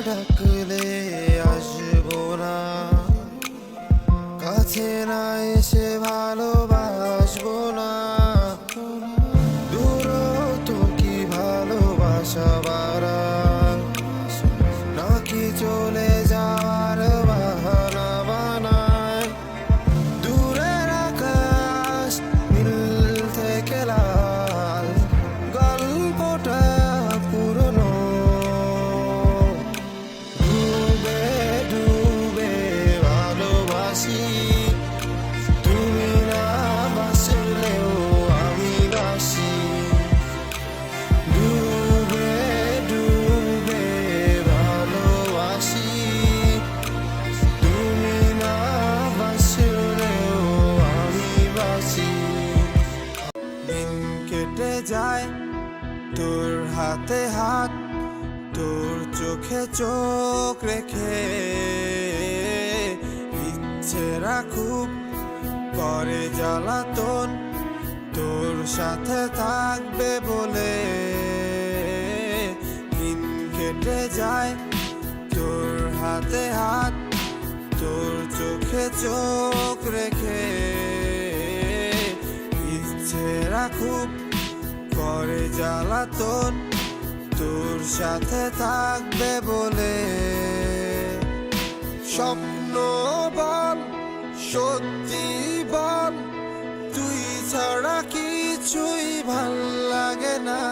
ডাকলে আসব না। কাছে না এসে ভালোবাসবো না। যায়। তোর হাতে হাত, তোর চোখে চোখ রেখে। ইচ্ছে রাখুক করে জ্বালাতন তোর সাথে থাকবে বলে। দিন কেটে যায় তোর হাতে হাত, তোর চোখে চোখ রেখে। ইচ্ছে রাখুক করে জ্বালাতন তোর সাথে থাকবে বলে। স্বপ্ন বল সত্যি বল তুই ছাড়া কিছুই ভালো লাগে না।